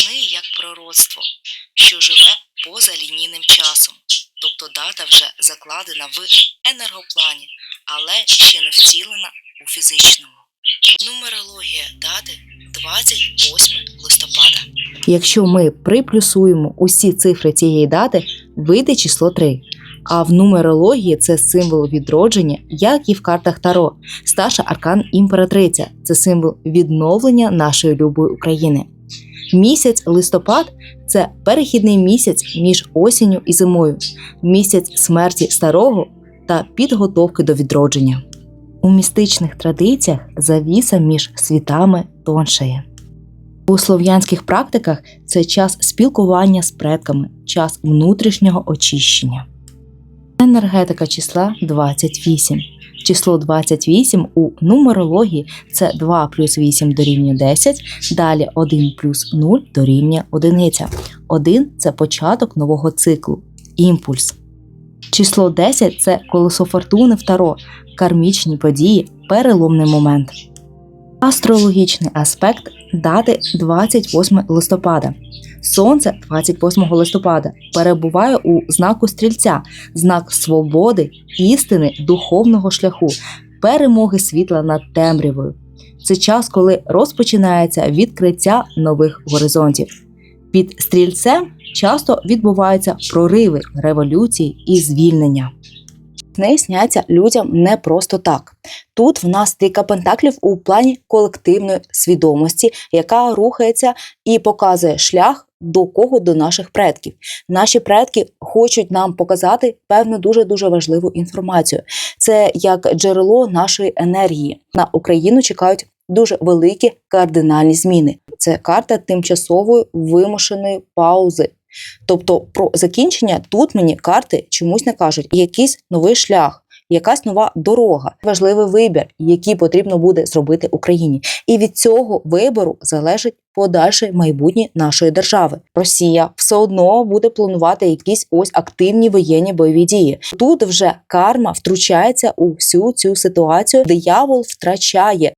Сни як пророцтво, що живе поза лінійним часом, тобто дата вже закладена в енергоплані, але ще не втілена у фізичному. Нумерологія дати 28 листопада. Якщо ми приплюсуємо усі цифри цієї дати, вийде число 3. А в нумерології це символ відродження, як і в картах Таро. Старша аркан імператриця це символ відновлення нашої любої України. Місяць листопад це перехідний місяць між осінню і зимою, місяць смерті старого та підготовки до відродження. У містичних традиціях завіса між світами тоншає. У слов'янських практиках це час спілкування з предками, час внутрішнього очищення. Енергетика числа 28. Число 28 у нумерології це 2 плюс 8 дорівнює 10, далі 1 плюс 0 дорівнює 1. 1 – це початок нового циклу, імпульс. Число 10 це колесо фортуни в Таро, кармічні події, переломний момент. Астрологічний аспект дати 28 листопада. Сонце 28 листопада перебуває у знаку стрільця, знак свободи, істини, духовного шляху, перемоги світла над темрявою. Це час, коли розпочинається відкриття нових горизонтів. Під стрільцем часто відбуваються прориви, революції і звільнення. Сни сняться людям не просто так. Тут в нас трійка пентаклів у плані колективної свідомості, яка рухається і показує шлях до кого до наших предків. Наші предки хочуть нам показати певну дуже дуже важливу інформацію. Це як джерело нашої енергії. На Україну чекають дуже великі кардинальні зміни. Це карта тимчасової вимушеної паузи. Тобто про закінчення тут мені карти чомусь не кажуть якийсь новий шлях. Якась нова дорога, важливий вибір, який потрібно буде зробити Україні, і від цього вибору залежить подальше майбутнє нашої держави. Росія все одно буде планувати якісь ось активні воєнні бойові дії. Тут вже карма втручається у всю цю ситуацію. Диявол втрачає